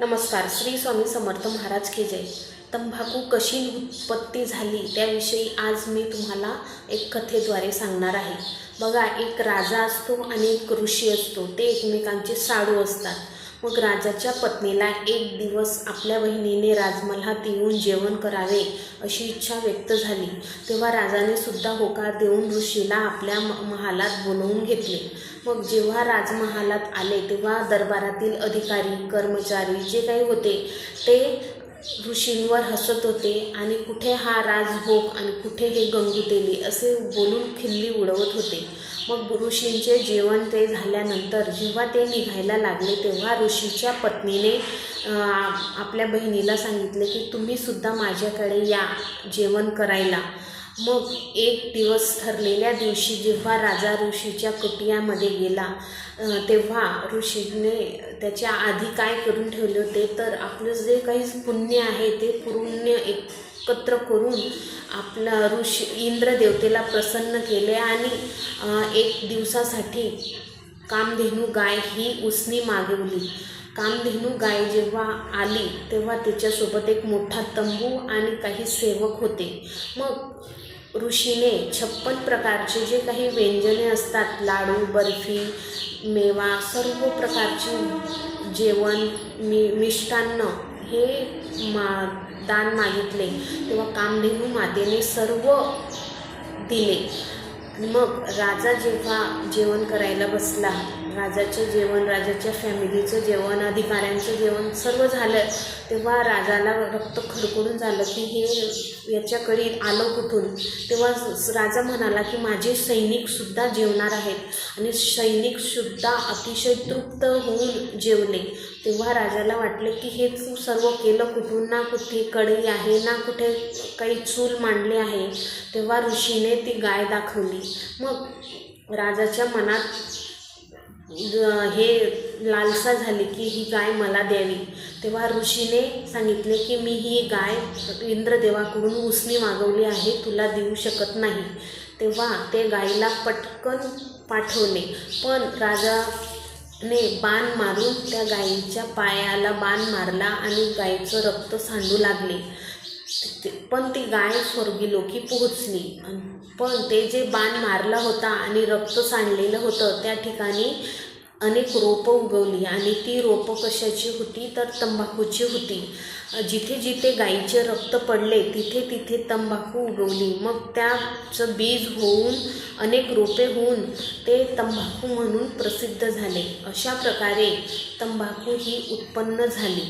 नमस्कार श्री स्वामी समर्थ महाराज की जय. तंबाखू कशी उत्पत्ती झाली त्याविषयी आज मी तुम्हाला एक कथेद्वारे सांगणार आहे. बघा एक राजा असतो आणि एक ऋषी असतो. ते एकमेकांचे साडू असतात. मग राजाच्या पत्नीला एक दिवस आपल्या बहिणीने राजमल्हात येऊन जेवण करावे अशी इच्छा व्यक्त झाली. तेव्हा राजाने सुद्धा होकार देऊन ऋषीला आपल्या म- महालात बोलवून घेतले. मग जेव्हा राजमहालात आले तेव्हा दरबारातील अधिकारी कर्मचारी जे काही होते ते ऋषींवर हसत होते आणि कुठे हा राजभोग आणि कुठे हे गंगुतेली असे बोलून खिल्ली उडवत होते. मग ऋषींचे जेवण ते झाल्यानंतर जेव्हा ते निघायला लागले तेव्हा ऋषीच्या पत्नीने आपल्या बहिणीला सांगितले की तुम्ही सुद्धा माझ्याकडे या जेवण करायला. मग एक दिवस ठरलेल्या दिवशी जेव्हा राजा ऋषीच्या कुटियामध्ये गेला तेव्हा ऋषीने त्याच्या आधी काय करून ठेवले होते? तर आपलं जे काही पुण्य आहे ते पुण्य एकत्र करून आपला ऋषी इंद्रदेवतेला प्रसन्न केले आणि एक दिवसासाठी कामधेनू गाय ही उसनी मागवली. कामधेनू गाय जेव्हा आली तेव्हा तिच्यासोबत एक मोठा तंबू आणि काही सेवक होते. मग ऋषीने छप्पन प्रकारचे जे काही व्यंजने असतात लाडू बर्फी मेवा सर्व प्रकारचे जेवण मी मिष्टान्न हे मा दान मागितले. तेव्हा कामधेनू मातेने सर्व दिले. मग राजा जेव्हा जेवण करायला बसला राजाचं जेवण राजाच्या फॅमिलीचं जेवण अधिकाऱ्यांचं जेवण सर्व झालं. तेव्हा राजाला रक्त खडकडून झालं की हे याच्याकडे आलं कुठून? तेव्हा राजा म्हणाला की माझे सैनिकसुद्धा जेवणार आहेत आणि सैनिकसुद्धा अतिशय तृप्त होऊन जेवले. तेव्हा राजाला वाटले की हे तू सर्व केलं कुठून? ना कुठे कढई आहे ना कुठे काही चूल मांडली आहे. तेव्हा ऋषीने ती गाय दाखवली. मग राजाच्या मनात हे लालसा झाली की ही गाय मला द्यावी. तेव्हा ऋषीने सांगितले की मी ही गाय इंद्रदेवाकडून उसनी मागवली आहे तुला देऊ शकत नाही. तेव्हा ते गायीला पटकन पाठवले. पण राजाने बाण मारून त्या गायीच्या पायाला बाण मारला आणि गायीचं रक्त सांडू लागले. पण ती गाय स्वर्गी लोकी पोहोचली. पण ते जे बाण मारला होता आणि रक्त सांडलेलं होतं त्या ठिकाणी अनेक रोपं उगवली. आणि ती रोपं कशाची होती? तर तंबाखूची होती. जिथे जिथे गाईचे रक्त पडले तिथे तिथे तंबाखू उगवली. मग त्याचं बीज होऊन अनेक रोपे होऊन ते तंबाखू म्हणून प्रसिद्ध झाले. अशा प्रकारे तंबाखू ही उत्पन्न झाली.